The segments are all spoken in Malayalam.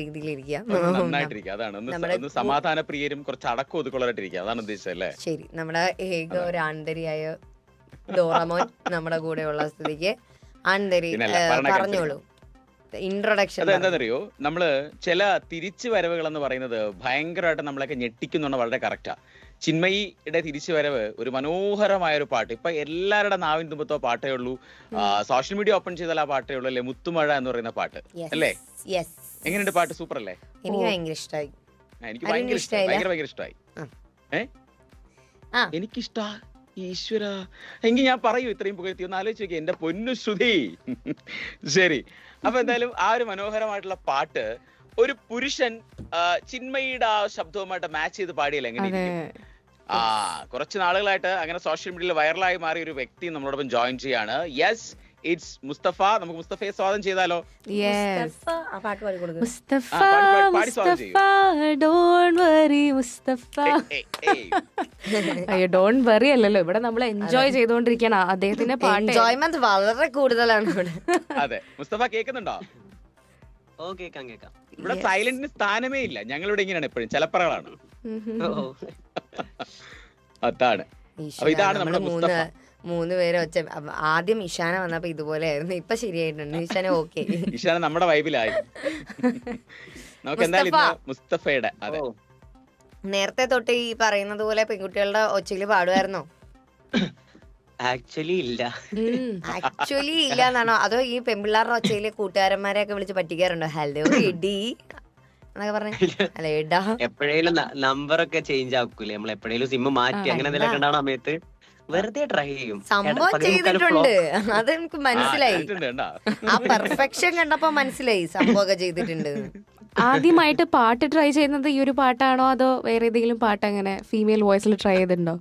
രീതിയിലിരിക്കുക. നന്നായിട്ടിരിക്കുക. അതാണ്. ഒന്ന് ഒന്ന് സമാധാന കുറച്ച് അടക്കം ഒതുക്കൊള്ളായിട്ടിരിക്കുക അതാണ് ഉദ്ദേശിച്ചത് അല്ലേ? ശരി. നമ്മുടെ ഏക ഒരു ആന്തരിയായ ഡോറമോൻ നമ്മുടെ കൂടെ ഉള്ള സ്ഥിതിക്ക് ആന്തരി പറഞ്ഞോളൂ. ഇൻട്രൊഡക്ഷൻ അതെന്താണെന്നറിയോ നമ്മൾ ചില തിരിച്ചു വരവുകൾ എന്ന് പറയുന്നത് ഭയങ്കരമായിട്ട് നമ്മളൊക്കെ ഞെട്ടിക്കുന്നുണ്ട് വളരെ കറക്റ്റാ ചിന്മയിയുടെ തിരിച്ചു വരവ് ഒരു മനോഹരമായ ഒരു പാട്ട്. ഇപ്പൊ എല്ലാവരുടെ നാവിൻ തുമ്പത്തോ പാട്ടേ ഉള്ളൂ. സോഷ്യൽ മീഡിയ ഓപ്പൺ ചെയ്താൽ ആ പാട്ടേ ഉള്ളൂ അല്ലെ? മുത്തുമഴ എന്ന് പറയുന്ന പാട്ട് അല്ലേ? എങ്ങനെയുണ്ട് പാട്ട്? സൂപ്പർ അല്ലേ എനിക്ക് ഭയങ്കര ഇഷ്ടമായി ആ, എനിക്ക് ഭയങ്കര ഇഷ്ടമായി ഇഷ്ടായില്ല? ഭയങ്കര ഭയങ്കര ഇഷ്ടമായി ആ. ഏ? ആ. എനിക്കിഷ്ട ഈശ്വര. എങ്കിൽ ഞാൻ പറയൂ ഇത്രയും പുകഴ്ത്തി. ഒന്ന് ആലോചിച്ച് നോക്കി എന്റെ പൊന്നു ശ്രുതി. ശരി. അപ്പൊ എന്തായാലും ആ ഒരു മനോഹരമായിട്ടുള്ള പാട്ട് ഒരു പുരുഷൻ ആ, ചിന്മയിയുടെ ആ ശബ്ദവുമായിട്ട് മാച്ച് ചെയ്ത് പാടിയല്ലേ എങ്ങനെ അതെ. ഇരിക്കും? ആ കുറച്ച് നാളുകളായിട്ട് അങ്ങനെ സോഷ്യൽ മീഡിയയിൽ വൈറലായി മാറിയ ഒരു വ്യക്തി നമ്മളോടൊപ്പം ജോയിൻ ചെയ്യാണ് യെസ് ഇറ്റ്സ് മുസ്തഫ നമുക്ക് മുസ്തഫയെ സ്വാഗതം ചെയ്താലോ. അയ്യോ ഡോണ്ട് വറി അല്ലല്ലോ. ഇവിടെ നമ്മൾ എൻജോയ് ചെയ്തുകൊണ്ടിരിക്കുകയാണ് അദ്ദേഹത്തിന്റെ പാട്ട് എൻജോയ്മെന്റ് വളരെ കൂടുതലാണ് ഇവിടെ. അതെ. മുസ്തഫ കേൾക്കുന്നുണ്ടോ? ഓ കേക്കാം കേക്കാം ഇവിടെ സൈലന്റിന് സ്ഥാനമേ ഇല്ല. ഞങ്ങളിവിടെ ഇങ്ങനെയാണ് എപ്പോഴും. ചിലപ്പറകളാണ്. അതാണ്. അപ്പൊ ഇതാണ് നമ്മുടെ മുസ്തഫ. മൂന്ന് പേര് ഒച്ച. ആദ്യം ഇഷാന വന്നപ്പോ ഇതുപോലെ ആയിരുന്നു. ഇപ്പൊ ശരിയായിട്ടുണ്ട്. ഇഷാന ഓക്കെ ഇഷാന നമ്മുടെ വൈബിലായി. നമുക്ക് എന്തായാലും മുസ്തഫയുടെ അതെ. നേരത്തെ തൊട്ട് ഈ പറയുന്നത് പോലെ പെൺകുട്ടികളുടെ ഒച്ചയിൽ പാടുമായിരുന്നോ? ആക്ച്വലി ഇല്ല. ആക്ച്വലി ഇല്ല എന്നാണോ? അതോ ഈ പെൺപിള്ളാരുടെ ഒച്ചയിൽ കൂട്ടുകാരന്മാരെ ഒക്കെ വിളിച്ച് പറ്റിക്കാറുണ്ടോ? ഹലോ ഇടി എന്നൊക്കെ പറഞ്ഞു. അല്ല എടാ എപ്പോഴേലും നമ്പർ ഒക്കെ ചേഞ്ച് ആക്കൂലേ. നമ്മൾ എപ്പോഴേലും സിം മാറ്റി അങ്ങനെ എന്തെങ്കിലും സമയത്ത് വെറുതെ ട്രൈ ചെയ്യും. സംഭവം ചെയ്തിട്ടുണ്ട്. അത് എനിക്ക് മനസ്സിലായി. ആ പെർഫെക്ഷൻ കണ്ടപ്പോ മനസ്സിലായി സംഭവമൊക്കെ ചെയ്തിട്ടുണ്ട്. ആദ്യമായിട്ട് പാട്ട് ട്രൈ ചെയ്യുന്നത് ഈ ഒരു പാട്ടാണോ അതോ വേറെ ഏതെങ്കിലും പാട്ട് അങ്ങനെ ഫീമെയിൽ വോയിസിൽ ട്രൈ ചെയ്തിട്ടുണ്ടോ?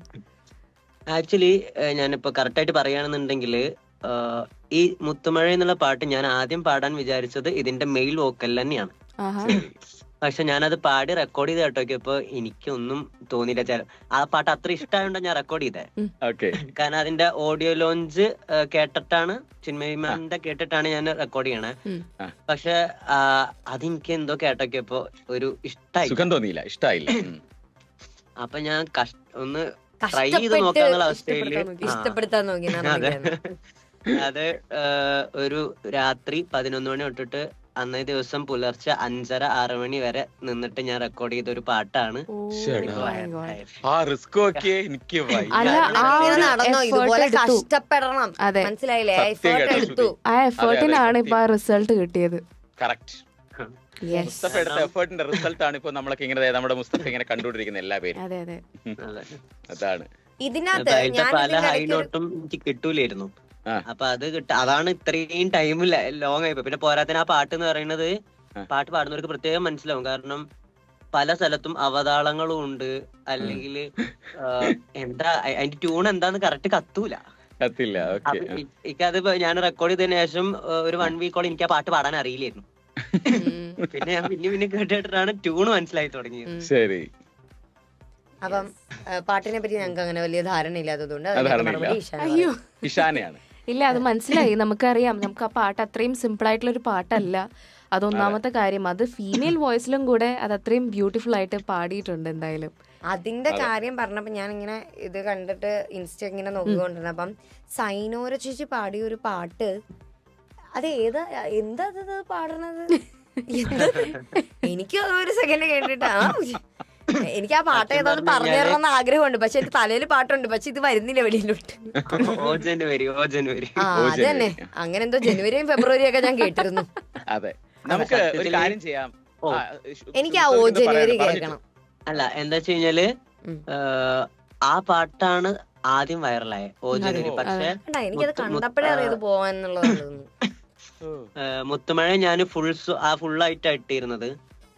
ആക്ച്വലി ഞാനിപ്പോ കറക്റ്റ് ആയിട്ട് പറയുകയാണെന്നുണ്ടെങ്കിൽ ഈ മുത്തുമഴ എന്നുള്ള പാട്ട് ഞാൻ ആദ്യം പാടാൻ വിചാരിച്ചത് ഇതിന്റെ മെയിൽ വോക്കൽ തന്നെയാണ്. പക്ഷെ ഞാനത് പാടി റെക്കോർഡ് ചെയ്ത് കേട്ടോക്കിയപ്പോ എനിക്കൊന്നും തോന്നിയില്ല. ചില ആ പാട്ട് അത്ര ഇഷ്ടമായോണ്ട് ഞാൻ റെക്കോർഡ് ചെയ്തേ. ഓക്കെ കാരണം അതിന്റെ ഓഡിയോ ലോഞ്ച് കേട്ടിട്ടാണ് ചിന്മയിമാന്റെ കേട്ടിട്ടാണ് ഞാൻ റെക്കോർഡ് ചെയ്യണേ. പക്ഷെ അതെനിക്ക് എന്തോ കേട്ടോക്കിയപ്പോ ഒരു ഇഷ്ടായി. സുഖം തോന്നിയില്ല. ഇഷ്ടായില്ല. അപ്പൊ ഞാൻ ഒന്ന് ട്രൈ ചെയ്ത് നോക്കാന്നുള്ള അവസ്ഥയിൽ ഇഷ്ടപ്പെടുത്താൻ നോക്കി. അതെ. അത് ഒരു രാത്രി പതിനൊന്ന് മണി തൊട്ടിട്ട് അന്നേ ദിവസം പുലർച്ചെ അഞ്ചര ആറ് മണി വരെ നിന്നിട്ട് ഞാൻ റെക്കോർഡ് ചെയ്ത ഒരു പാട്ടാണ്. ആ റിസ്ക് ഒക്കെ എനിക്ക് നടന്നോ? ഇതുപോലെ കഷ്ടപ്പെടണം. അതെ. മനസ്സിലായില്ലേ? എഫേർട്ട് എടുത്തു. ആ എഫേർട്ടിനാണ് ഇപ്പൊ ആ റിസൾട്ട് കിട്ടിയത്. മുസ്തഫ എടുത്ത എഫേർട്ടിന്റെ റിസൾട്ട് ആണ് ഇപ്പൊ നമ്മളൊക്കെ ഇങ്ങനെ ദേ നമ്മുടെ മുസ്തഫ ഇങ്ങനെ കണ്ടുകൊണ്ടിരിക്കുന്ന എല്ലാ പേരും. അതെ അതെ. അതെ. അതാണ്. ഇതിനകത്ത് പല ഹൈ നോട്ടും എനിക്ക് കിട്ടൂലായിരുന്നു. അപ്പൊ അത് കിട്ട അതാണ് ഇത്രയും ടൈം ലോങ് ആയിപ്പോ. പിന്നെ പോരാത്തിന് ആ പാട്ട് എന്ന് പറയുന്നത് പാട്ട് പാടുന്നവർക്ക് പ്രത്യേകം മനസ്സിലാവും. കാരണം പല സ്ഥലത്തും അവതാളങ്ങളും ഉണ്ട്. അല്ലെങ്കിൽ എന്താ അതിന്റെ ട്യൂൺ എന്താന്ന് കറക്റ്റ് കത്തൂല. കത്തില്ല. എനിക്കത് ഞാൻ റെക്കോർഡ് ചെയ്തതിനു ശേഷം ഒരു വൺ വീക്കോളം എനിക്ക് ആ പാട്ട് പാടാൻ അറിയില്ലായിരുന്നു. പിന്നെ ഞാൻ പിന്നെ പിന്നെ കേട്ടിട്ടാണ് ട്യൂൺ മനസ്സിലായി തുടങ്ങിയത്. ശരി. അപ്പം പാട്ടിനെ പറ്റി ഞങ്ങൾക്ക് അങ്ങനെ വലിയ ധാരണ ഇല്ലാത്തതുകൊണ്ട് അയ്യോ ഇഷാനയാണ് ഇല്ല അത് മനസ്സിലായി. നമുക്കറിയാം. നമുക്ക് ആ പാട്ട് അത്രയും സിമ്പിൾ ആയിട്ടുള്ള ഒരു പാട്ടല്ല. അതൊന്നാമത്തെ കാര്യം. അത് ഫീമെയിൽ വോയിസിലും കൂടെ അത് അത്രയും ബ്യൂട്ടിഫുൾ ആയിട്ട് പാടിയിട്ടുണ്ട് എന്തായാലും. അതിന്റെ കാര്യം പറഞ്ഞപ്പോ ഞാൻ ഇങ്ങനെ ഇത് കണ്ടിട്ട് ഇൻസ്റ്റ ഇങ്ങനെ നോക്കിക്കൊണ്ടിരുന്നു. അപ്പം സൈനോര ചേച്ചി പാടിയ ഒരു പാട്ട് അത് ഏതാ എന്താ അത് പാടണത്? എനിക്ക് ഒരു സെക്കൻഡ് കേട്ടിട്ടാ എനിക്ക് ആ പാട്ട് ഏതാണ് ഏതാന്ന് പറഞ്ഞു തരണം തരണമെന്ന് ആഗ്രഹമുണ്ട്. പക്ഷെ എന്റെ തലയിൽ പാട്ടുണ്ട്. പക്ഷെ ഇത് വരുന്നില്ല വെളിയിലോട്ട്. അതന്നെ ആ അത് തന്നെ. അങ്ങനെ എന്തോ ജനുവരിയും ഫെബ്രുവരിയും ഒക്കെ ഞാൻ കേട്ടിരുന്നു. അതെ. നമുക്ക് ഒരു കാര്യം ചെയ്യാം. എനിക്ക് ആ ഓ ജനുവരി കേൾക്കണം. അല്ല എന്താ വെച്ച് കഴിഞ്ഞാൽ ആ പാട്ടാണ് ആദ്യം വൈറലായ. ഓ ജനുവരി. പക്ഷെ എനിക്കത് കണ്ടപ്പോഴേ അറിയത് പോവാന്നുള്ളതാണ് മുത്തുമഴ ഞാൻ ഫുൾ ആ ഫുൾ ആയിട്ട് ഇട്ടിരുന്നത്.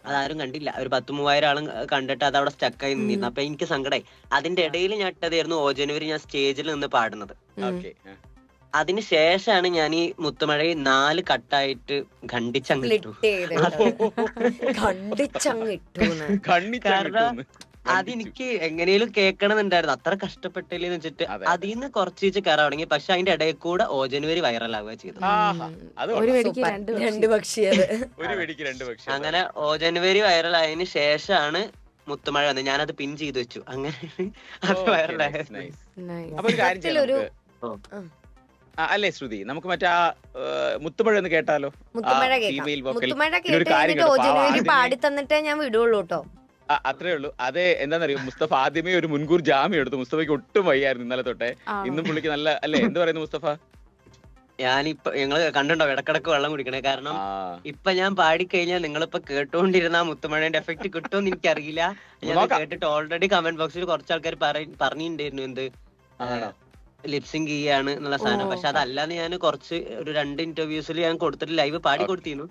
അതാരും കണ്ടില്ല. ഒരു പത്ത് മൂവായിരം ആളും കണ്ടിട്ട് അത് അവിടെ സ്റ്റക്കായി നിന്നിരുന്നു. അപ്പൊ എനിക്ക് സങ്കടമായി അതിന്റെ ഇടയിൽ ഞാൻ ഇട്ടതായിരുന്നു ഓ ജനുവരി ഞാൻ സ്റ്റേജിൽ നിന്ന് പാടുന്നത്. അതിനുശേഷമാണ് ആ. അതിന് ശേഷമാണ് ഞാൻ ഈ മുത്തുമഴയെ നാല് കട്ടായിട്ട് ഖണ്ഡിച്ചങ്ങിട്ടു കാരണം-. അതെനിക്ക് എങ്ങനെയും കേൾക്കണമെന്നുണ്ടായിരുന്നു അത്ര കഷ്ടപ്പെട്ടില്ലെന്ന് വെച്ചിട്ട് അതെ, അതെ. അതിൽ നിന്ന് കുറച്ച് വെച്ച് കയറാൻ തുടങ്ങി. പക്ഷെ അതിന്റെ ഇടയിൽ കൂടെ ഓ ജനുവരി വൈറൽ ആവുക ചെയ്തു അത് ഒരു വെടിക്ക് രണ്ട് രണ്ട് ഒരു വെടിക്ക് രണ്ട് പക്ഷി അങ്ങനെ ഓ ജനുവരി വൈറൽ ആയതിനു ശേഷമാണ് മുത്തുമഴ വന്നത്. ഞാനത് പിൻ ചെയ്തു വെച്ചു. അങ്ങനെ അത് വൈറലായത്. അല്ലേ ശ്രുതി? നമുക്ക് മറ്റേ ആ മുത്തുമഴ എന്ന് കേട്ടാലോ? മുത്തുമഴ കേട്ടോ കേൾക്കാം മുത്തുമഴ കേട്ടിട്ട് പാടി തന്നിട്ടേ ഞാൻ വിടുള്ളൂ കേട്ടോ. അത്രേ ഉള്ളൂ. അതെ എന്താണെന്നറിയോ മുസ്തഫ ആദ്യമേ ഒരു മുൻകൂർ ജാമ്യം എടുത്തു. മുസ്തഫയ്ക്ക് ഒട്ടും വയ്യായിരുന്നു ഇന്നലെ തൊട്ടേ. ഇന്നും പുള്ളിക്ക് നല്ല അല്ലേ? എന്ത് പറയുന്നു മുസ്തഫ? ഞാനിപ്പൊ ഞങ്ങൾ കണ്ടുണ്ടോ ഇടക്കിടക്ക് വെള്ളം കുടിക്കണേ. കാരണം ഇപ്പൊ ഞാൻ പാടിക്കഴിഞ്ഞാൽ നിങ്ങളിപ്പോ കേട്ടോണ്ടിരുന്ന ആ മുത്തുമഴയുടെ എഫക്ട് കിട്ടുമെന്ന് എനിക്കറിയില്ല. ഞാൻ. കേട്ടിട്ട് ഓൾറെഡി കമന്റ് ബോക്സിൽ കുറച്ച് ആൾക്കാർ പറഞ്ഞിട്ടുണ്ടായിരുന്നു എന്ത്? ലിപ്സിങ് ചെയ്യാണ് എന്നുള്ള സാധനം. പക്ഷെ അതല്ലാന്ന് ഞാൻ കുറച്ച് ഒരു രണ്ട് ഇന്റർവ്യൂസിൽ ഞാൻ കൊടുത്തിട്ട് ലൈവ് പാടി. കൊടുത്തിരുന്നു.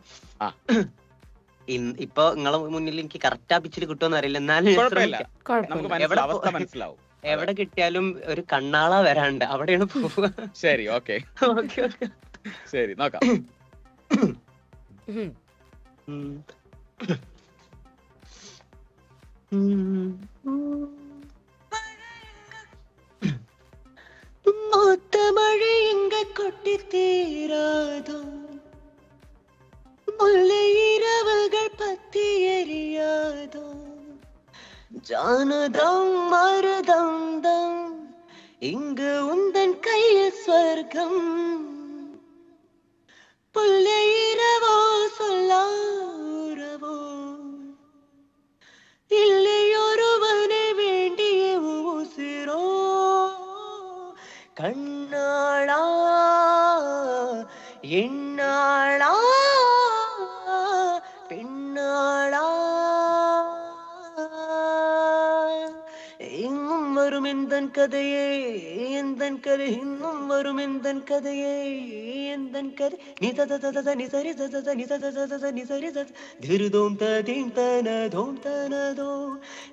ഇപ്പൊ നിങ്ങളെ മുന്നിൽ എനിക്ക് കറക്റ്റ് ആ പിച്ചിൽ കിട്ടുമെന്ന് അറിയില്ല എന്നാലും മനസ്സിലാവും എവിടെ അവസ്ഥ മനസ്സിലാവും എവിടെ കിട്ടിയാലും ഒരു കണ്ണാള വരാണ്ട് അവിടെയാണ് പോവുക ശരി ഓക്കെ ഓക്കെ ഓക്കെ ശരി നോക്കാം മഴ ഇങ്ങ കൊട്ടി മൊത്തമഴ முல்லை இரவுகள் பத்தி எரியாதோ? ஜானதம் மருதம் தம். இங்கு உந்தன் கையில் ஸ்வர்க்கம் புல்லை இரவோ சொல்லா உறவோ? இல்லை ஒருவனை வேண்டிய உசிரோ? கண்ணாளா என்னாளா எந்தன் கதையே எந்தன் கரு இன்னும் வரும் எந்தன் கதையே எந்தன் கதை நி தத தத த நி தத த நி தத தத த த தீம் தன தோம் தன தோ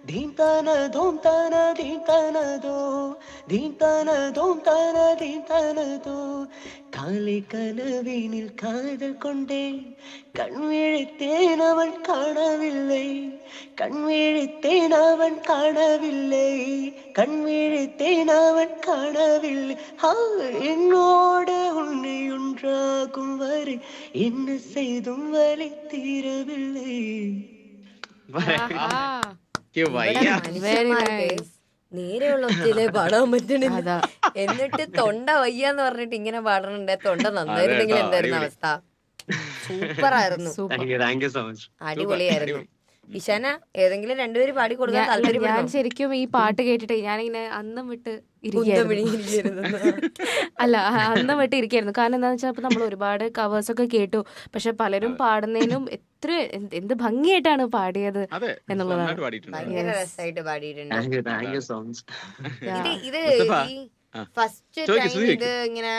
தீம் தன தோம் தன தீம் தன தோ தீம் தன தோம் தன தீம் தன தோ காலை கனவினில் காதல் கொண்டேன் கண் விழித்தேன் அவன் காணவில்லை கண் விழித்தேன் அவன் காணவில்லை கண் விழித்தேன் அவன் காணவில்லை ஆ, என்னோடு உன்னை ஒன்றாகும் வரை என்ன செய்தும் வலி தீரவில்லை ആഹാ. എനിക്ക് ഇവിടെ വയ്യ മനുഷ്യന്മാർക്ക് nice. നേരെയുള്ള ഒത്തിരി പാടാൻ പറ്റണില്ല അതാ എന്നിട്ട് തൊണ്ട വയ്യാന്ന് പറഞ്ഞിട്ട് ഇങ്ങനെ പാടണുണ്ട് തൊണ്ട നന്നായിരുന്നെങ്കിൽ കേട്ടോ, എന്തായിരുന്നു അടിപൊളി. അവസ്ഥ സൂപ്പർ. ആയിരുന്നു അടിപൊളിയായിരുന്നു. ഇഷാന ഏതെങ്കിലും രണ്ടുപേര് പാടി കൊടുക്കാൻ താല്പര്യം ഞാൻ ശരിക്കും ഈ പാട്ട് കേട്ടിട്ട് ഞാനിങ്ങനെ അന്നും വിട്ട് അല്ല അന്ന് വിട്ട് ഇരിക്കായിരുന്നു കാരണം എന്താണെന്ന് വെച്ചാൽ നമ്മൾ ഒരുപാട് കവേഴ്സ് ഒക്കെ കേട്ടു. പക്ഷെ പലരും പാടുന്നതിനും എത്ര എന്ത് ഭംഗിയായിട്ടാണ് പാടിയത് അതെ എന്നുള്ളതാണ്. ഇത്. ഫസ്റ്റ് ടൈം ഇത് ഇങ്ങനെ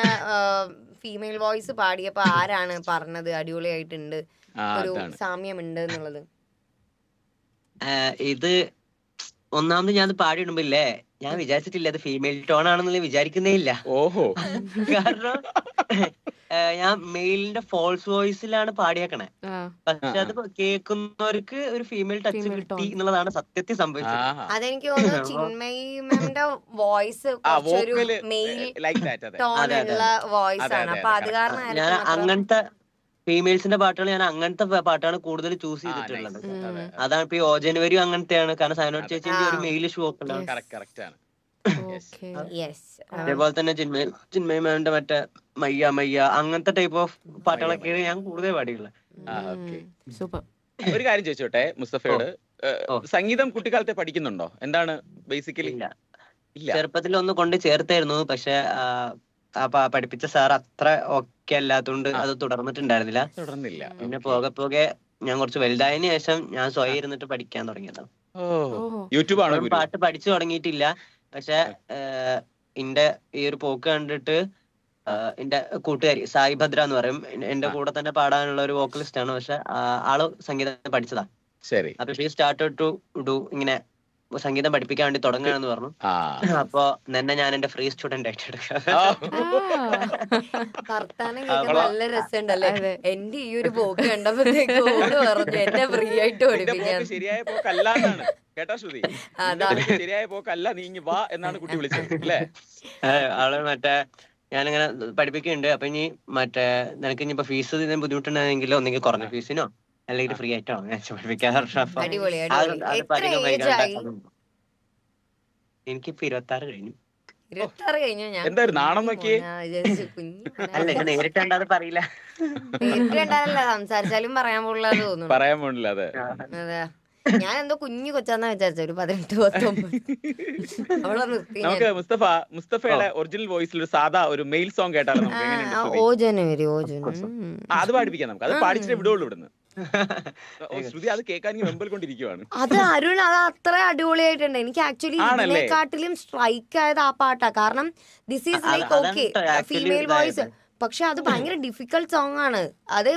ഫീമെയിൽ വോയിസ് പാടിയപ്പോ ആരാണ് പറഞ്ഞത്? അടിപൊളിയായിട്ടുണ്ട്. ഒരു സാമ്യമുണ്ട് എന്നുള്ളത്. ഇത് ഒന്നാമത് ഞാൻ ഇല്ലേ ഞാൻ വിചാരിച്ചിട്ടില്ല അത് ഫീമെയിൽ ടോൺ ആണെന്നുള്ള വിചാരിക്കുന്നേ ഇല്ല. ഓഹോ. കാരണം ഞാൻ മെയിലിന്റെ ഫോൾസ് വോയിസിലാണ് പാടിയേക്കണേ. പക്ഷെ അത് കേൾക്കുന്നവർക്ക് ഒരു ഫീമെയിൽ ടച്ച് കിട്ടി എന്നുള്ളതാണ് സത്യത്തിൽ സംഭവിച്ചത്. അതെനിക്ക് തോന്നുന്നു ചിന്മയി മാമിന്റെ വോയിസ് കുറച്ചൊരു മെയിൽ ടോൺ ഉള്ള വോയിസ് ആണ്. അതെ, അപ്പൊ അത് കാരണം ഞാൻ അങ്ങനത്തെ ഫീമെയിൽസിന്റെ പാട്ടുകൾ ഞാൻ അങ്ങനത്തെ പാട്ടാണ് കൂടുതൽ ചൂസ് ചെയ്തിട്ടുള്ളത്. അതാണ് ഇപ്പൊ ഈ ഓ ജനുവരി അങ്ങനത്തെയാണ്. കാരണം സൈനോട് ചേച്ചി ഒരു മെയിൽ മെയിലിഷ് വോക്കുണ്ടാവും. അതേപോലെ തന്നെ ചിന്മയ ചിന്മയ മാമിന്റെ മറ്റേ മയ്യ മയ്യ അങ്ങനത്തെ ടൈപ്പ് ഓഫ് പാട്ടുകളൊക്കെയാണ് ഞാൻ കൂടുതൽ പാടിയുള്ളത് ഒരു കാര്യം ചോദിച്ചോട്ടെ മുസ്തഫയോട്? സംഗീതം കുട്ടിക്കാലത്തെ പഠിക്കുന്നുണ്ടോ? എന്താണ് ബേസിക്കലി ഇല്ല. ഇല്ല. ചെറുപ്പത്തിൽ ഒന്ന് കൊണ്ട് ചേർത്തായിരുന്നു പക്ഷെ പഠിപ്പിച്ച സാർ അത്ര ഓക്കെ അല്ലാത്തതുകൊണ്ട്. അത് തുടർന്നിട്ടുണ്ടായിരുന്നില്ല. തുടർന്നില്ല. പിന്നെ. പോകെ പോകെ ഞാൻ കുറച്ച് വലുതായതിനു ശേഷം ഞാൻ സ്വയം ഇരുന്നിട്ട് പഠിക്കാൻ തുടങ്ങിയതാണ് ഓഹോ യൂട്യൂബ് ആണ് പാട്ട് പഠിച്ചു തുടങ്ങിയിട്ടില്ല. പക്ഷെ എന്റെ ഈ ഒരു പോക്ക് കണ്ടിട്ട് എന്റെ കൂട്ടുകാരി സായി ഭദ്ര എന്ന് പറയും. എന്റെ കൂടെ തന്നെ പാടാനുള്ള ഒരു വോക്കലിസ്റ്റ് ആണ്. പക്ഷെ ആൾ സംഗീതം പഠിച്ചതാ. ശരി. അപ്പൊ ഷീ സ്റ്റാർട്ട് ടു ഡു ഇങ്ങനെ സംഗീതം പഠിപ്പിക്കാൻ വേണ്ടി തുടങ്ങുകയാണെന്ന് പറഞ്ഞു. ആ. അപ്പൊ നിന്നെ ഞാൻ എന്റെ ഫ്രീ സ്റ്റുഡന്റ് ആയിട്ട് നല്ല രസമുണ്ടല്ലേ. എന്റെ ഈ ഒരു പോക്ക് കണ്ടപ്പോഴത്തേക്ക് ഓട് പറഞ്ഞു എന്നെ ഫ്രീ ആയിട്ട് പഠിപ്പിക്കാൻ ശരിയായ പോക്കല്ല കേട്ടാ ശ്രുതി? ശരിയായ വാ എന്നാണ് കുട്ടി വിളിച്ചത് അല്ലേ? മറ്റേ ഞാനിങ്ങനെ പഠിപ്പിക്കുന്നുണ്ട്. അപ്പൊ ഇനി മറ്റേ നിനക്ക് ഇനിയിപ്പോ ഫീസ് ബുദ്ധിമുട്ടുണ്ടെങ്കിൽ ഒന്നെങ്കിൽ കുറഞ്ഞ ഫീസിനോ അല്ലെങ്കിൽ ഫ്രീ ആയിട്ടോ ആയി എനിക്കിപ്പോ ഇരുപത്തി ആറ് കഴിഞ്ഞു? അല്ല നേരിട്ട് പറയില്ല. നേരിട്ട് കണ്ടാലല്ല സംസാരിച്ചാലും പറയാൻ പോലുള്ള തോന്നുന്നു. പറയാൻ പോണില്ല അതെ. അതെ. ഞാൻ എന്തോ കുഞ്ഞു കൊച്ചാന്നാ വിചാരിച്ച ഒരു പതിനെട്ട് നമുക്ക് മുസ്തഫ മുസ്തഫയുടെ ഒറിജിനൽ വോയിസിൽ ഒരു സാധാ ഒരു മെയിൽ സോങ് കേട്ടാലോ നമുക്ക്? ഓ ജനുവരി ഓ ജനുവരി അത് പാടിപ്പിക്കാം നമുക്ക്. അത് പാടിച്ചിട്ട് വിടുള്ളൂ ഇവിടുന്ന്. ശ്രുതി അത് കേൾക്കാൻ വെമ്പൽ കൊണ്ടിരിക്കുവാണ് അത് അരുൺ അത് അത്ര അടിപൊളിയായിട്ടുണ്ട്. എനിക്ക് ആക്ച്വലി? ഇതിനെക്കാട്ടിലും സ്ട്രൈക്ക് ആയത് ആ പാട്ടാ. കാരണം this is like okay female voice പക്ഷെ അത് ഭയങ്കര ഡിഫിക്കൽട്ട് സോങ് ആണ്. അത്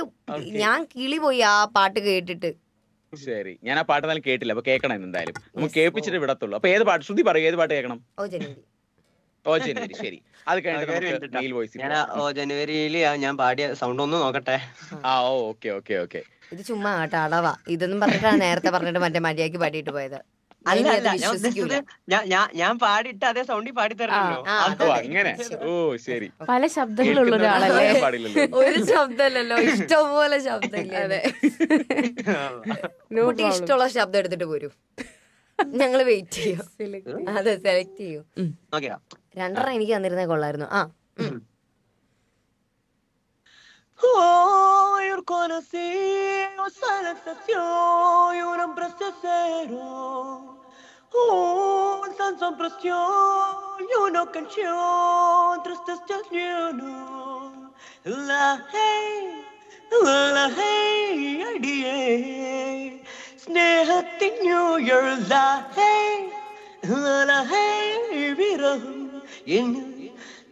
ഞാൻ കിളി പോയി ആ പാട്ട് കേട്ടിട്ട്. ശരി. ഞാൻ ആ പാട്ട് എന്നാലും കേട്ടില്ല. അപ്പൊ കേൾക്കണം എന്തായാലും. നമുക്ക് കേൾപ്പിച്ചിട്ട് വിടത്തുള്ളൂ. അപ്പൊ ഏത് പാട്ട്? ശ്രുതി പറയും ഏത് പാട്ട് കേൾക്കണം? ഓ ജനുവരി. ഓ ജനുവരി. ശരി. അത് കഴിഞ്ഞിട്ട് ഞാൻ ഓ ജനുവരിയിൽ ഞാൻ പാടിയ സൗണ്ട് ഒന്ന് നോക്കട്ടെ. ആ ഓ ഓക്കെ ഓക്കെ ഓക്കെ. ഇത് ചുമ്മാ കേട്ടോ അടവാ ഇതൊന്നും പറഞ്ഞിട്ടാണ് നേരത്തെ പറഞ്ഞിട്ട് മറ്റേ മര്യാദയ്ക്ക് പാടിയിട്ട് പോയത്. അല്ല ഞാൻ അല്ല ഞാൻ ഞാൻ ഞാൻ ഞാൻ അതേ സൗണ്ടിൽ പാടി അങ്ങനെ. ഓ ശരി. പല ശബ്ദങ്ങളുള്ള ഒരാളല്ലേ? ഒരു ശബ്ദമല്ലല്ലോ ഇഷ്ടംപോലെ ശബ്ദം അതെ. നോട്ടി ഇഷ്ടമുള്ള ശബ്ദം എടുത്തിട്ട് പോരും. ഞങ്ങൾ വെയിറ്റ് ചെയ്യും. അതെ സെലക്ട് ചെയ്യും. രണ്ടെണ്ണം എനിക്ക് തന്നിരുന്നേ കൊള്ളായിരുന്നു. ആ Hoy conocido sensación y un empresa cero. Un sanzón presión y una canción, tristezas y uno. La hey, la hey, idea. Eh. Snehatinu, your la hey, la hey, viram.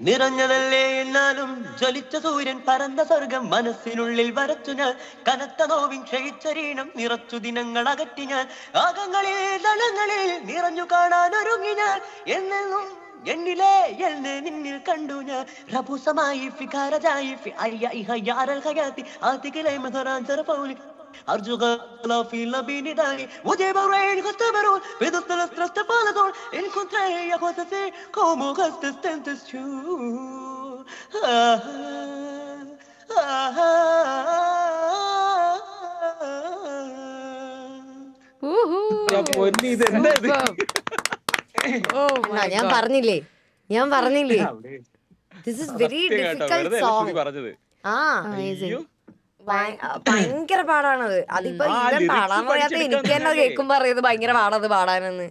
നിറഞ്ഞതല്ലേ എന്നാലും ജ്വലിച്ച സൂര്യൻ പരന്ന സ്വർഗം മനസ്സിനുള്ളിൽ വരച്ചു ഞാൻ. കനത്ത നോവിൻ ക്ഷയിച്ചരീണം നിറച്ചു ദിനങ്ങൾ അകറ്റി ഞാൻ. ആകങ്ങളിൽ ദളങ്ങളിൽ നിറഞ്ഞു കാണാൻ ഒരുങ്ങി ഞാൻ. എന്നെന്നും എന്നിലെ എന്ന് നിന്നിൽ കണ്ടു ഞാൻ. റബുസമായി ഫിഖാരജായി ഫി അയ്യ ഇഹ യാരൽ ഹയാത്തി. ആതികിലെ മധുരാന്തര പൗലി أرجو غلا في لبيني داني ودي برين اختبرون بدست الاسترس تفالدون إن كنت يا خوتتي como gastes tantas chu ഊഹൂ. ആ, പൊന്നി, ഇത് എന്താ ഇത്? Superb. Oh my ആ, ഞാൻ God. പറഞ്ഞില്ലേ ഞാൻ പറഞ്ഞില്ലേ ദിസ് ഇസ് വെരി സത്യം കേട്ടോ, ഡിഫിക്കൽട്ട് വെറുതെ അല്ല ശ്രുതി സോങ് പറഞ്ഞത് ആ ഭയങ്കര പാടാണത്. അതിപ്പോ lyrics പാടാൻ പറയാത്ത എനിക്ക് തന്നെ. കേൾക്കുമ്പോ അറിയത് ഭയങ്കര പാടത് പാടാനെന്ന്.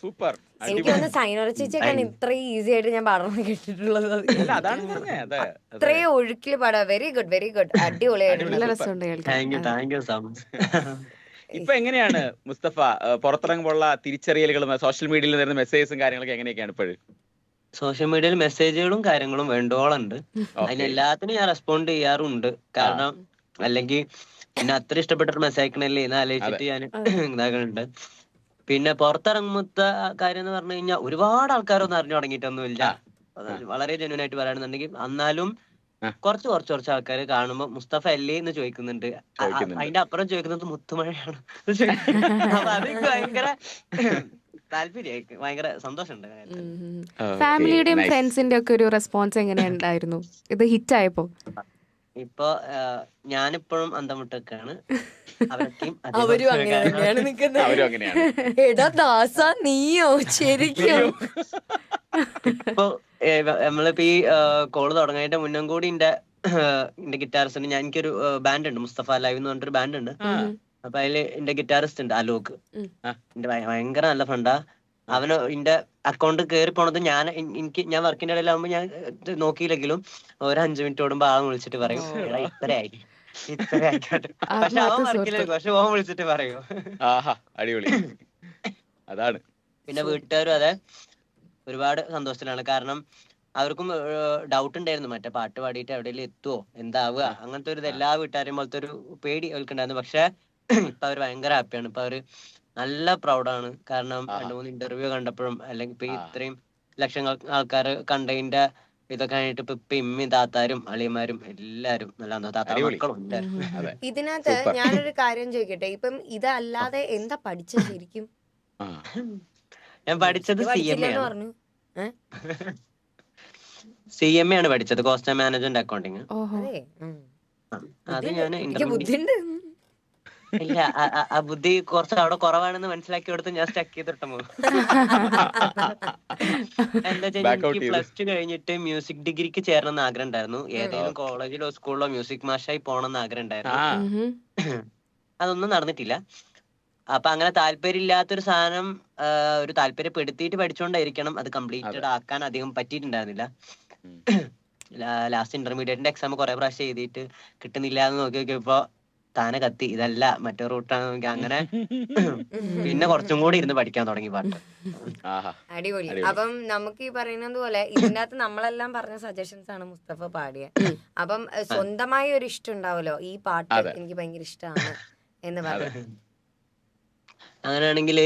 സൂപ്പർ. എനിക്ക് തോന്നുന്നു സൈനോറ ചേച്ചിയൊക്കെയാണ് ഇത്ര ഈസി ആയിട്ട് ഞാൻ പാടണം കേട്ടിട്ടുള്ളത്. ഇത്രയും ഒഴുക്കിൽ പാടാ. വെരി ഗുഡ് വെരി ഗുഡ് അടിപൊളിയായിട്ട് ഇപ്പൊ എങ്ങനെയാണ് മുസ്തഫ പുറത്തിറങ്ങുമ്പോഴുള്ള തിരിച്ചറിയലുകളും സോഷ്യൽ മീഡിയയിൽ വരുന്ന മെസ്സേജസും കാര്യങ്ങളൊക്കെ എങ്ങനെയൊക്കെയാണ് ഇപ്പോഴും? സോഷ്യൽ മീഡിയയിൽ മെസ്സേജുകളും കാര്യങ്ങളും വേണ്ടോളുണ്ട് അതിനെല്ലാത്തിനും ഞാൻ റെസ്പോണ്ട് ചെയ്യാറുണ്ട്. കാരണം അല്ലെങ്കിൽ പിന്നെ അത്ര ഇഷ്ടപ്പെട്ടൊരു മെസ്സേജ് അയക്കണല്ലേ എന്ന് ആലോചിച്ചിട്ട് ഞാൻ ഇതാക്കുന്നുണ്ട് പിന്നെ പുറത്തിറങ്ങുമ്പത്തെ കാര്യം എന്ന് പറഞ്ഞു കഴിഞ്ഞാൽ ഒരുപാട് ആൾക്കാരൊന്നും അറിഞ്ഞു തുടങ്ങിയിട്ടൊന്നുമില്ല. വളരെ ജെന്വൻ ആയിട്ട് പറയുകയാണെന്നുണ്ടെങ്കിൽ എന്നാലും കുറച്ച് കുറച്ച് കുറച്ച് ആൾക്കാർ കാണുമ്പോ മുസ്തഫ അല്ലേ എന്ന് ചോദിക്കുന്നുണ്ട്. അതിന്റെ അപ്പുറം ചോദിക്കുന്നത് മുത്തുമഴയാണ്. അപ്പൊ ഭയങ്കര താല്പര്യമായി. ഭയങ്കര സന്തോഷമുണ്ട്. ഫാമിലിയുടെയും ഫ്രണ്ട്സിന്റെ ഒക്കെ ഒരു റെസ്പോൺസ് എങ്ങനെയുണ്ടായിരുന്നു? ഇത് ഹിറ്റ് ആയപ്പോ ഇപ്പൊ ഞാനിപ്പോഴും അന്തമുട്ടൊക്കെയാണ് അവരൊക്കെയും അവരും അങ്ങനെ തന്നെയാണ് നിക്കുന്നത് അങ്ങനെയാണ്. എടാ ദാസ നീയോ? ശരിക്കും? ഇപ്പൊ നമ്മളിപ്പോ ഈ കോൾ തുടങ്ങാനായിട്ട് മുന്നും കൂടി എന്റെ എന്റെ ഗിറ്റാറിസ്റ്റ് ഞാൻ എനിക്കൊരു ബാൻഡ് ഉണ്ട് മുസ്തഫ ലൈവ് എന്ന് പറഞ്ഞിട്ടൊരു ബാൻഡ് ഉണ്ട് അപ്പൊ അതിൽ എന്റെ ഗിറ്റാറിസ്റ്റ് ഉണ്ട് അലോക്. എന്റെ ഭയങ്കര നല്ല ഫ്രണ്ടാ. അവന് എന്റെ അക്കൗണ്ട് കയറി പോണത് ഞാൻ എനിക്ക് ഞാൻ വർക്കിന്റെ ഇടയിലാവുമ്പോ ഞാൻ നോക്കിയില്ലെങ്കിലും ഒരു അഞ്ചു മിനിറ്റ് ഓടുമ്പോ ആ വിളിച്ചിട്ട് പറയും "എടാ, ഇത്രയായി ഇത്ര ആയിക്കോട്ടെ പക്ഷെ അവൻ ആത്മാർത്ഥ വർക്കിലേക്ക് പക്ഷെ ഓൻ വിളിച്ചിട്ട് പറയൂ. ആഹാ അടിപൊളി. അതാണ്. പിന്നെ വീട്ടുകാരും അതെ ഒരുപാട് സന്തോഷത്തിലാണ്. കാരണം അവർക്കും ഡൗട്ട് ഉണ്ടായിരുന്നു. മറ്റേ പാട്ട് പാടിയിട്ട് എവിടെയെങ്കിലും എത്തുവോ എന്താവുക അങ്ങനത്തെ ഒരു ഇത് എല്ലാ വീട്ടുകാരെയും പോലത്തെ ഒരു പേടി അവർക്കുണ്ടായിരുന്നു പക്ഷെ ഇപ്പൊ അവർ ഭയങ്കര ഹാപ്പിയാണ് ഇപ്പൊ അവർ നല്ല പ്രൗഡാണ് കാരണം രണ്ടു മൂന്ന് ഇന്റർവ്യൂ കണ്ടപ്പോഴും അല്ലെങ്കിൽ ഇപ്പൊ. ഇത്രയും ലക്ഷങ്ങൾ ആൾക്കാർ കണ്ടതിന്റെ ഇതൊക്കെ ആയിട്ട് ഇപ്പൊ ഇപ്പൊ ഇമ്മയും താത്താരും അളിയന്മാരും എല്ലാരും നല്ല താത്താരും മക്കളും ഇതിനകത്ത്. ഞാനൊരു കാര്യം ചോദിക്കട്ടെ? ഇപ്പം ഇതല്ലാതെ എന്താ പഠിച്ചത് ശരിക്കും? ഞാൻ പഠിച്ചത് സി എം എ ആണ്. പറഞ്ഞു. സി എം എ ആണ് പഠിച്ചത്. കോസ്റ്റ് മാനേജ്മെന്റ് അക്കൗണ്ടിങ് ഓഹോ. അത്. ഞാൻ ബുദ്ധിണ്ട് ഇല്ല ആ- ബുദ്ധി കുറച്ച് അവിടെ കുറവാണെന്ന് മനസ്സിലാക്കി കൊടുത്ത് ഞാൻ സ്റ്റക്ക് ചെയ്തിട്ട് പോകും. എന്താ എനിക്ക് പ്ലസ് ടു കഴിഞ്ഞിട്ട് മ്യൂസിക് ഡിഗ്രിക്ക് ചേരണം എന്ന് ആഗ്രഹം ഉണ്ടായിരുന്നു ഏതെങ്കിലും കോളേജിലോ സ്കൂളിലോ മ്യൂസിക് മാഷായി പോകണം എന്ന് ആഗ്രഹം ഉണ്ടായിരുന്നു അതൊന്നും നടന്നിട്ടില്ല. അപ്പൊ അങ്ങനെ താല്പര്യം ഇല്ലാത്തൊരു സാധനം ഒരു താല്പര്യപ്പെടുത്തിയിട്ട് പഠിച്ചുകൊണ്ടായിരിക്കണം അത് കംപ്ലീറ്റഡ് ആക്കാൻ അധികം പറ്റിയിട്ടുണ്ടായിരുന്നില്ല. ലാസ്റ്റ് ഇന്റർമീഡിയറ്റിന്റെ എക്സാം കുറെ പ്രാവശ്യം എഴുതിയിട്ട് കിട്ടുന്നില്ല എന്ന് നോക്കി നോക്കിയപ്പോ താനെ കത്തി. ഇതല്ല മറ്റേ റൂട്ടാണ് നോക്കി അങ്ങനെ പിന്നെ കുറച്ചും കൂടി ഇരുന്ന് പഠിക്കാൻ തുടങ്ങി പാട്ട്. അടിപൊളി. അപ്പം നമുക്ക് ഈ പറയുന്നത് പോലെ ഇതിനകത്ത് നമ്മളെല്ലാം പറഞ്ഞ സജഷൻസ് ആണ് മുസ്തഫ പാടിയ. അപ്പം സ്വന്തമായി ഒരു ഇഷ്ടം ഉണ്ടാവല്ലോ? ഈ പാട്ട്. എനിക്ക് ഭയങ്കര ഇഷ്ടമാണ് എന്ന് പറഞ്ഞു അങ്ങനെയാണെങ്കിൽ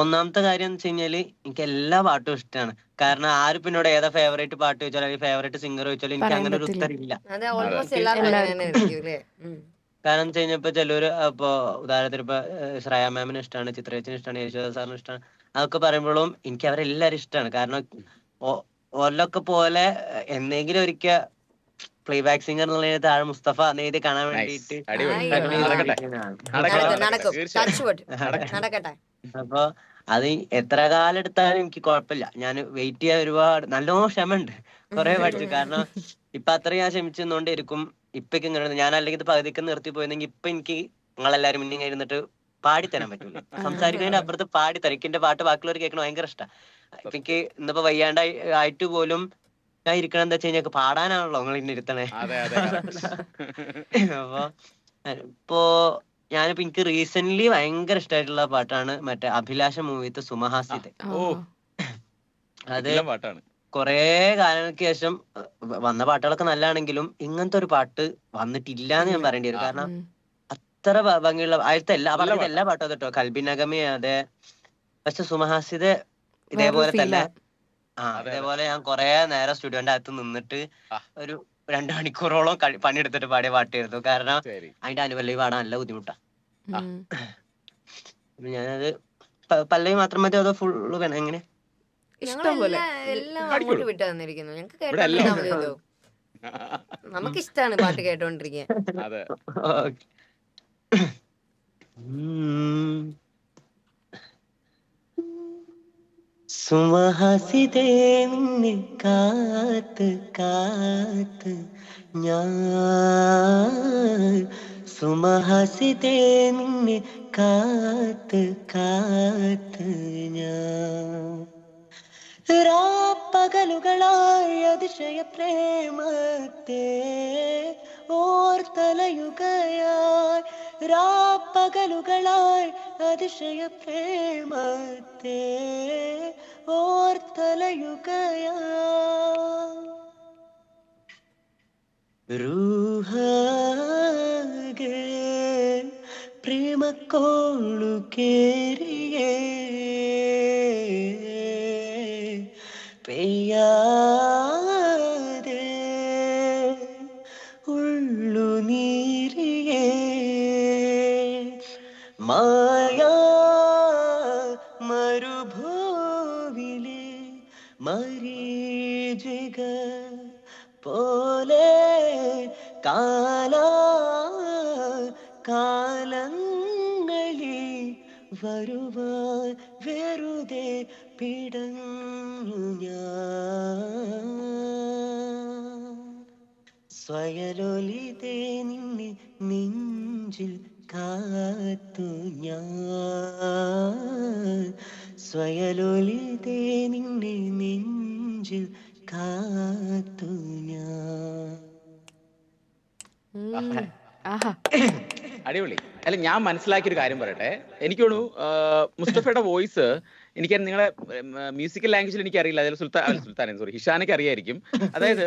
ഒന്നാമത്തെ കാര്യം എന്ന് വെച്ച് കഴിഞ്ഞാൽ എനിക്ക് എല്ലാ പാട്ടും ഇഷ്ടമാണ്. കാരണം ആരും പിന്നോട് ഏതാ ഫേവറേറ്റ് പാട്ട് ചോദിച്ചാലും അല്ലെങ്കിൽ ഫേവറേറ്റ് സിംഗർ ചോദിച്ചാലും എനിക്ക് അങ്ങനെ ഒരു പറ്റില്ല. കാരണം എന്ന് വെച്ച് കഴിഞ്ഞാൽ ഇപ്പൊ ചിലര് ഇപ്പൊ ഉദാഹരണത്തിന് ഇപ്പൊ ശ്രേയ മാമിന് ഇഷ്ടമാണ് ചിത്രേച്ചിന് ഇഷ്ടമാണ് യേശുദാസ് സാറിന് ഇഷ്ടമാണ് അതൊക്കെ പറയുമ്പോഴും എനിക്ക് അവരെല്ലാരും ഇഷ്ടമാണ് കാരണം ഓലൊക്കെ പോലെ എന്നെങ്കിലും എന്തെങ്കിലും ഒരിക്കൽ പ്ലേ ബാക്ക് സിംഗർ എന്നുള്ള താഴെ മുസ്തഫ എന്നെഴുതി കാണാൻ വേണ്ടിട്ട് വേണ്ടിയിട്ട് അപ്പൊ അത് എത്ര കാലം എടുത്താലും എനിക്ക് കുഴപ്പമില്ല. ഞാൻ വെയിറ്റ് ചെയ്യാൻ ഒരുപാട് നല്ലോണം ക്ഷമ ഉണ്ട് കുറെ പഠിച്ചു. കാരണം ഇപ്പൊ അത്രയും ഞാൻ ക്ഷമിച്ചെന്നുകൊണ്ട് ഇരിക്കും ഇപ്പൊക്കെ ഇങ്ങനെ ഞാൻ അല്ലെങ്കിൽ ഇത് പകുതിക്ക് നിർത്തി പോയിരുന്നെങ്കിൽ ഇപ്പൊ എനിക്ക് നിങ്ങളെല്ലാരും മുന്നിൽ ഇരുന്നിട്ട് പാടി തരാൻ പറ്റൂല. സംസാരിക്കുന്നതിന്റെ അപ്പുറത്ത് പാടി തരാം. എനിക്ക് എന്റെ പാട്ട് ബാക്കിയുള്ളവർ കേൾക്കണ ഭയങ്കര ഇഷ്ടം. ഇപ്പൊ എനിക്ക് ഇന്നിപ്പോ വയ്യാണ്ട് ആയിട്ട് പോലും ഞാൻ ഇരിക്കണം എന്താ വെച്ച് കഴിഞ്ഞാൽ പാടാനാണല്ലോ നിങ്ങൾ ഇന്നെ ഇരുത്തണേ. അതെ അതെ അപ്പൊ ഇപ്പോ ഞാനിപ്പോ എനിക്ക് റീസെന്റ് ഭയങ്കര ഇഷ്ടമായിട്ടുള്ള പാട്ടാണ് മറ്റേ അഭിലാഷ മൂവിത്തെ സുമഹാസിത്തെ ഓ. അത് പാട്ടാണ്. കൊറേ കാലങ്ങൾക്ക് ശേഷം വന്ന പാട്ടുകളൊക്കെ നല്ലതാണെങ്കിലും ഇങ്ങനത്തെ ഒരു പാട്ട് വന്നിട്ടില്ല എന്ന് ഞാൻ പറയേണ്ടി വരും. കാരണം. അത്ര ഭംഗിയുള്ള ആദ്യത്തെ എല്ലാ പാട്ടാ. എല്ലാ പാട്ടും കേട്ടോ കൽബിനഗമി അതെ പക്ഷെ സുമഹാസിത ഇതേപോലെ തന്നെ ആ. അതേപോലെ ഞാൻ കൊറേ നേരം സ്റ്റുഡിയോന്റെ അകത്ത് നിന്നിട്ട്. ഒരു രണ്ടു മണിക്കൂറോളം പണിയെടുത്തിട്ട് പാടിയ പാട്ടായിരുന്നു കാരണം അതിന്റെ അനുപല്ലവി പാടാൻ നല്ല ബുദ്ധിമുട്ടാ. ഞാനത് പല്ലവി മാത്രം മതി അതോ ഫുള്ള് വേണം? എങ്ങനെ? ഞങ്ങൾ ഇഷ്ടം പോലെ എല്ലാം. അങ്ങോട്ട് വിട്ടു തന്നിരിക്കുന്നു. ഞങ്ങൾക്ക് എല്ലാം മതിയല്ലോ നമുക്ക് ഇഷ്ടമാണ് പാട്ട് കേട്ടോണ്ടിരിക്കാൻ. സുമഹസിതേ കാത്ത് കാത്ത് ഞാൻ സുമഹസിതേ നിന്നെ കാത്ത് കാത്ത് ഞാൻ രാപ്പകലുകളായി അതിശയ പ്രേമത്തെ ഓർത്തലയുകയായി. രാപ്പകലുകളായി അതിശയ പ്രേമത്തെ ഓർത്തലയുകയായി. ൂഹ പ്രേമക്കോളു കേറിയേ കാത്തു ഞാൻ ഉം. ആഹാ. അടിപൊളി. അല്ല ഞാൻ മനസ്സിലാക്കിയ ഒരു കാര്യം പറയട്ടെ. എനിക്ക് തോന്നുന്നു ആ, മുസ്തഫയുടെ വോയിസ് എനിക്ക് നിങ്ങളെ മ്യൂസിക്കൽ ലാംഗ്വേജിൽ എനിക്ക് അറിയില്ല. അതിൽ സുൽത്താൻ സുൽത്താൻ സോറി ഹിഷാനക്ക് അറിയായിരിക്കും. അതായത്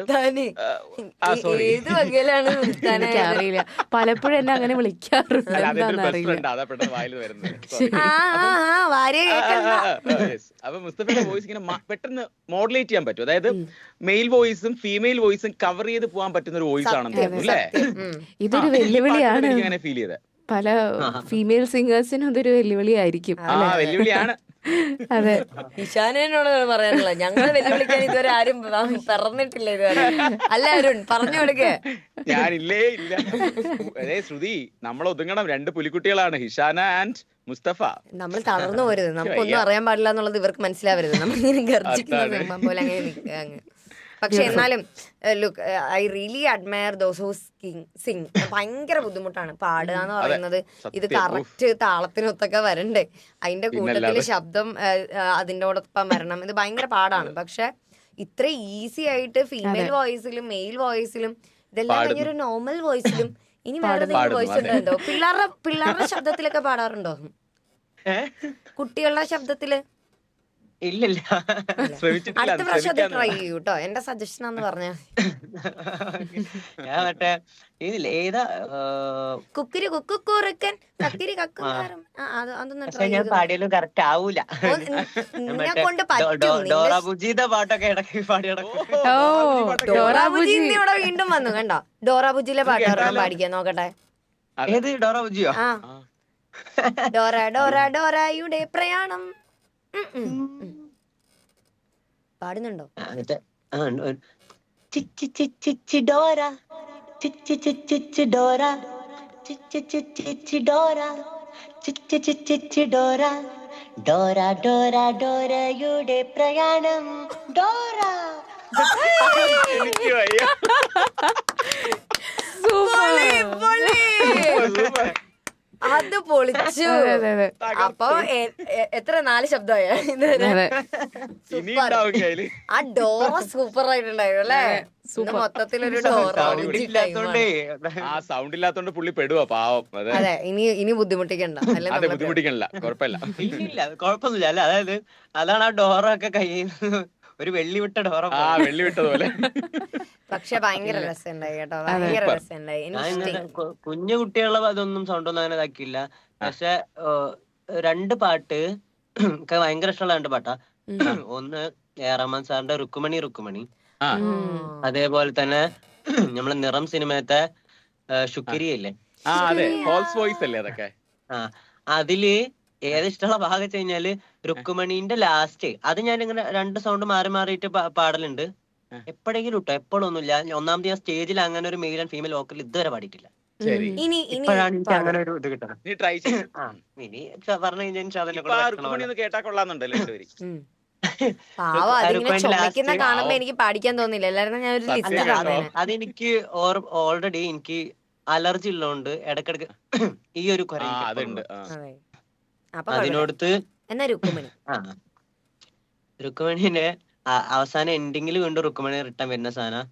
അറിയില്ല. പലപ്പോഴും എന്നെ അങ്ങനെ വിളിക്കാറുണ്ട്. അപ്പൊ മുസ്തഫയുടെ വോയിസ് ഇങ്ങനെ പെട്ടെന്ന് മോഡുലേറ്റ് ചെയ്യാൻ പറ്റും. അതായത് മെയിൽ വോയിസും ഫീമെയിൽ വോയിസും കവർ ചെയ്ത് പോകാൻ പറ്റുന്ന ഒരു വോയിസ് ആണെന്ന് തോന്നുന്നു അല്ലേ. ഇതൊരു വെല്ലുവിളിയാണ്. ഫീൽ ചെയ്തത് പല ഫീമെയിൽ സിംഗേഴ്സിനും ഇതൊരു വെല്ലുവിളിയായിരിക്കും ആ വെല്ലുവിളിയാണ്. അതെ. ഇഷാനോട് പറയാനുള്ളത്. ഞങ്ങളെ വെല്ലുവിളിക്കാൻ ഇതുവരെ ആരും പറഞ്ഞിട്ടില്ല ഇതുവരെ. അല്ല അരുൺ പറഞ്ഞു കൊടുക്കേ. ഞാനില്ലേ ഇല്ല. അതെ ശ്രുതി നമ്മൾ ഒതുങ്ങണം. രണ്ട് പുലിക്കുട്ടികളാണ് ഹിഷാന ആൻഡ് മുസ്തഫ. നമ്മൾ തളർന്നു പോരുത്. നമുക്കൊന്നും അറിയാൻ പാടില്ല എന്നുള്ളത് ഇവർക്ക് മനസ്സിലാവരുത്. നമ്മൾ ഇങ്ങനെ ഗർജിക്കുന്ന പോലെ അങ്ങനെ നിൽക്കുക അങ്ങ്. പക്ഷെ എന്നാലും look I really admire those who sing ഭയങ്കര ബുദ്ധിമുട്ടാണ് പാടുക എന്ന് പറയുന്നത്. ഇത്. കറക്റ്റ് താളത്തിനൊത്തൊക്കെ വരണ്ടേ? അതിന്റെ കൂട്ടത്തിൽ പിന്നല്ലാതെ. ശബ്ദം അതിന്റെോടൊപ്പം വരണം. ഇത് ഭയങ്കര പാടാണ്. പക്ഷെ ഇത്ര ഈസി ആയിട്ട് ഫീമെയിൽ വോയിസിലും മെയിൽ വോയിസിലും ഇതെല്ലാം. കഴിഞ്ഞൊരു നോർമൽ വോയിസിലും ഇനി വേറെ എന്തെങ്കിലും വോയിസ്. ഉണ്ടോ? പിള്ളേരുടെ പിള്ളേരുടെ ശബ്ദത്തിലൊക്കെ പാടാറുണ്ടോ? കുട്ടികളുടെ ശബ്ദത്തിൽ? ഇല്ലില്ല. ശ്രമിച്ചിട്ടില്ല അടുത്ത അത് പ്രാവശ്യം അത് ട്രൈ ചെയ്യൂ കേട്ടോ എന്റെ സജഷൻ ആന്ന് പറഞ്ഞ. ഞാൻ മറ്റേ ഇതില്ലേ ഏതാ കക്കിരി കക്കുകാരം. ഞാൻ പാടിയാലും കറക്റ്റ് ആവൂല. കൊണ്ട് പാട്ടൊക്കെ ഇടയ്ക്ക് പാടി ഇവിടെ വീണ്ടും വന്നു കണ്ടോ? ഡോറാബുജിയിലെ പാട്ട് പാടിക്കാൻ നോക്കട്ടെ. ഏത് ഡോറ ബുജിയോ? ആ. ആ. ഡോറ ഡോറ ഡോറയുടെ പ്രയാണം. പാടുന്നുണ്ടോ ഡോറ ചിച്ചി ചിച്ചി ചി Dora Dora Dora Dora Dora ഡോറയുടെ പ്രയാണം ഡോറ എനിക്ക് അത് പൊളിച്ചു. അപ്പൊ എത്ര നാല് ശബ്ദമായ? ആ ഡോറ സൂപ്പർ. ആയിട്ടുണ്ടായിരുന്നു അല്ലേ മൊത്തത്തിലൊരു ആ സൗണ്ട് ഇല്ലാത്തോണ്ട് പുള്ളി പെടുവാ പാവം. അതെ. അതെ ഇനി ഇനി ബുദ്ധിമുട്ടിക്കണ്ട. അല്ലെ അതെ നമ്മൾ? ബുദ്ധിമുട്ടിക്കണില്ല കുഴപ്പമില്ല. ഇല്ല കുഴപ്പമൊന്നുമില്ല. അല്ല അതായത് അതാണ് ആ ഡോറൊക്കെ കയ്യിൽ ഒരു വെള്ളി വിട്ട ഡോറ ആ വെള്ളി വിട്ടതുപോലെ പക്ഷെ ഭയങ്കര രസമുണ്ടായി കേട്ടോ. ഭയങ്കര. രസമുണ്ടായി. കുഞ്ഞു കുട്ടികളെ അതൊന്നും സൗണ്ട് ഒന്നും അങ്ങനെ ഇതാക്കിയില്ല. പക്ഷെ രണ്ട് പാട്ട് ഒക്കെ ഭയങ്കര ഇഷ്ടമുള്ള രണ്ട് പാട്ടാ. ഒന്ന് എ റഹ്മാൻ സാറിന്റെ റുക്കുമണി റുക്കുമണി അതേപോലെ തന്നെ നമ്മളെ നിറം സിനിമത്തെ ഫോൾസ് വോയിസ് അല്ലേ അതൊക്കെ? ആ. അതിൽ ഏത് ഇഷ്ടമുള്ള ഭാഗം വെച്ച് കഴിഞ്ഞാൽ രുക്കുമണീന്റെ ലാസ്റ്റ് അത് ഞാൻ ഇങ്ങനെ രണ്ട് സൗണ്ട് മാറി മാറിയിട്ട് പാടലുണ്ട്. എപ്പോഴെങ്കിലും എപ്പോഴും എപ്പോഴൊന്നുമില്ല. ഒന്നാമത് ഞാൻ സ്റ്റേജിൽ അങ്ങനെ ഒരു മെയിൽ ആൻഡ് ഫീമെയിൽ വോക്കൽ ഇതുവരെ പാടിയിട്ടില്ല. കാണുമ്പോ എനിക്ക് പാടിക്കാൻ തോന്നില്ല. അതെനിക്ക് ഓൾറെഡി എനിക്ക് അലർജി ഉള്ളതുകൊണ്ട് ഇടക്കിടക്ക് ഈ ഒരു കുര അതിനോടത്ത് എന്നാ രുക്കുമണി രുക്കുമണിന്റെ അവസാന എൻഡിങ്ങിൽ വീണ്ടും രുക്കുമണി റിട്ടേൺ വരുന്ന സാധനം.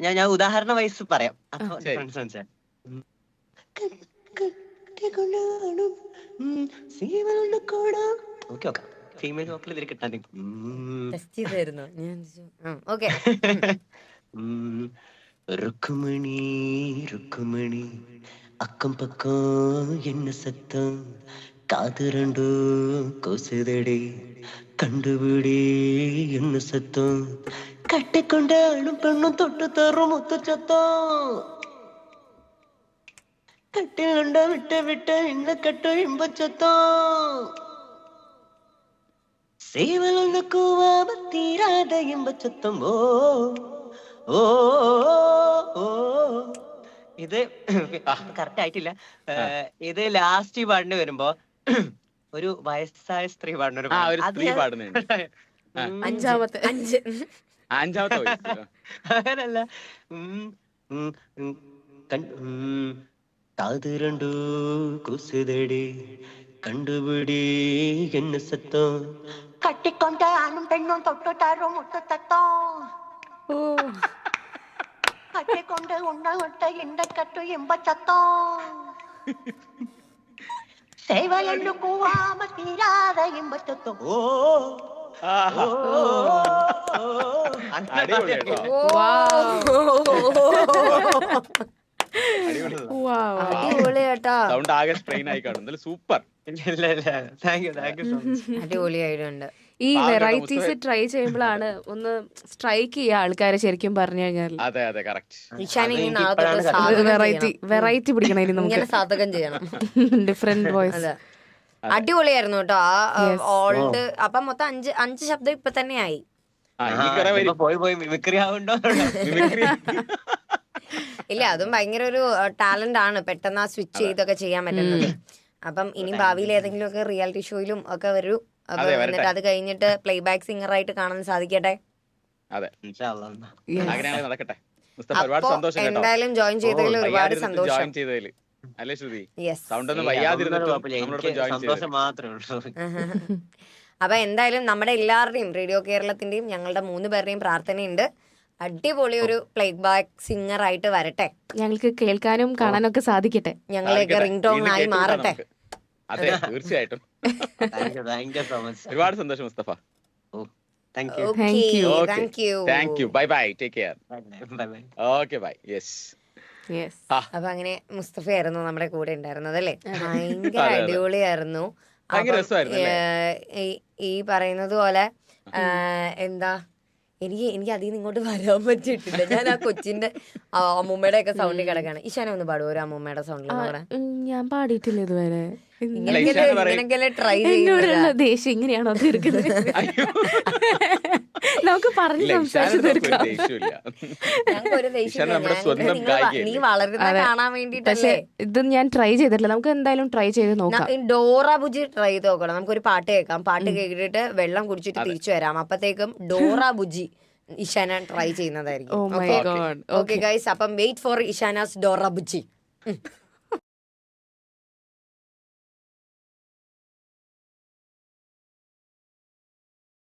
ഞാൻ ഞാൻ ഉദാഹരണ വയസ്സ് പറയാം. ഫീമെയിൽ വോക്കൽ ഇതിൽ കിട്ടാൻ ടെസ്റ്റ് ഞാൻ அக்கம் பக்கம் என்ன சத்தம்? காது ரெண்டும் கொசுதடி. கண்டுபிடி என்ன சத்தம்? கட்டிக்கொண்டாலும் பெண்ணும் தொட்டு தரும் முத்து சத்தம். கட்டி கண்ட விட்டு விட்டு என்ன கட்டு இன்ப சத்தம்? சேவல் கூவாம தீராத இன்ப சத்தம். ஓ ஓ ஓ. ഇത് കറക്റ്റ് ആയിട്ടില്ല. ഇത് ലാസ്റ്റ് പാടിന് വരുമ്പോ ഒരു വയസ്സായ സ്ത്രീ പാടുന്ന ഒരു പാട്ട്. ഒരു സ്ത്രീ പാടുന്നുണ്ട് അഞ്ചാമത്തെ അഞ്ച്. അഞ്ചാമത്തെ അങ്ങനല്ല. കാതിരണ്ടു കുസിതടി കണ്ടുപിടി എന്ന സത്തം. കട്ടിക്കൊണ്ട ആണും പെണ്ണും തൊട്ടു താരും മുട്ടു ഓ. கொண்டு உண்ணவிட்ட இந்த கட்டு எம்ப சத்தம் செய்வ என்று கூவாம தீராத இம்ப சத்தம் ஓ സൗണ്ട് ആകെ സ്ട്രെയിൻ ആയി കാണും സൂപ്പർ അടിപൊളിയായിട്ടുണ്ട് ഈ വെറൈറ്റീസ്. ട്രൈ ചെയ്യുമ്പോഴാണ് ഒന്ന് സ്ട്രൈക്ക് ചെയ്യുക ആൾക്കാരെ ശരിക്കും പറഞ്ഞു കഴിഞ്ഞാൽ അതെ അതെ കറക്റ്റ് ഇനി വെറൈറ്റി വെറൈറ്റി പിടിക്കണം നമുക്ക്. സാധകം ചെയ്യണം. ഡിഫറെന്റ് വോയിസ് അടിപൊളിയായിരുന്നു കേട്ടോ. ആ ഓൾഡ് അപ്പൊ മൊത്തം അഞ്ച് അഞ്ച് ശബ്ദം ഇപ്പൊ തന്നെ ആയി. ഇല്ല അതും ഭയങ്കര ഒരു ടാലന്റ് ആണ്. പെട്ടെന്ന് ആ സ്വിച്ച് ചെയ്തൊക്കെ ചെയ്യാൻ പറ്റുന്നത്. അപ്പം ഇനി ഭാവിയിൽ ഏതെങ്കിലും ഒക്കെ റിയാലിറ്റി ഷോയിലും ഒക്കെ വരൂ. അപ്പൊ. എന്നിട്ട് അത് കഴിഞ്ഞിട്ട് പ്ലേ ബാക്ക് സിംഗർ ആയിട്ട് കാണാൻ സാധിക്കട്ടെ? അതെ. നടക്കട്ടെ. എന്തായാലും ജോയിൻ ചെയ്തതിൽ ഒരുപാട് സന്തോഷം. ജോയിൻ ചെയ്തതിൽ. അല്ലേ ശ്രുതി? സൗണ്ട് ഒന്നും വയ്യാതിരുന്നിട്ടും അപ്പൊ എന്തായാലും നമ്മുടെ എല്ലാവരുടെയും റേഡിയോ കേരളത്തിന്റെയും ഞങ്ങളുടെ മൂന്ന് പേരുടെയും പ്രാർത്ഥനയുണ്ട്. അടിപൊളി ഒരു പ്ലേ ബാക്ക് സിംഗർ ആയിട്ട് വരട്ടെ. ഞങ്ങൾക്ക് കേൾക്കാനും കാണാനൊക്കെ ഒക്കെ സാധിക്കട്ടെ. ഞങ്ങളെയൊക്കെ റിംഗ് ടോൺ ആയി മാറട്ടെ. അതെ തീർച്ചയായിട്ടും. ഒരുപാട് സന്തോഷം Mustafa. Thank you bye bye take care bye bye okay bye yes yes അപ്പൊ അങ്ങനെ മുസ്തഫയായിരുന്നു നമ്മുടെ കൂടെ ഉണ്ടായിരുന്നത് അല്ലേ? ഭയങ്കര. അടിപൊളിയായിരുന്നു. ഈ- പറയുന്നത് പോലെ എന്താ എനിക്ക് എനിക്ക് അതിൽ നിന്ന് ഇങ്ങോട്ട് വരാൻ പറ്റിയിട്ടില്ല. ഞാൻ ആ കൊച്ചിന്റെ അമ്മൂമ്മയുടെ ഒക്കെ സൗണ്ടിൽ കിടക്കാണ് ഈശാന ഒന്ന് പാടുമോ ഒരു അമ്മൂമ്മയുടെ സൗണ്ടിൽ ഞാൻ പാടിയിട്ടില്ല ഇതുവരെ. എന്നോടുള്ള ദേഷ്യം ഇങ്ങനെയാണോ തീർക്കുന്നത്? നമുക്ക് പറഞ്ഞു സംസാരിച്ചു തീർക്കാം. നീ വളരുന്ന. കാണാൻ വേണ്ടിട്ടല്ലേ? ഇത് ഞാൻ ട്രൈ ചെയ്തിട്ടില്ല. നമുക്ക് എന്തായാലും ട്രൈ ചെയ്ത് നോക്കാം. ഡോറ ബുജി ട്രൈ ചെയ്ത് നോക്കണം. നമുക്കൊരു പാട്ട് കേൾക്കാം. പാട്ട് കേട്ടിട്ട് വെള്ളം കുടിച്ചിട്ട് തിരിച്ചു വരാം. അപ്പത്തേക്കും ഡോറ ബുജി ഇഷാന ട്രൈ ചെയ്യുന്നതായിരിക്കും. ഓ my okay god okay guys അപ്പം വെയിറ്റ് ഫോർ ഇഷാനാസ് ഡോറ ബുജി.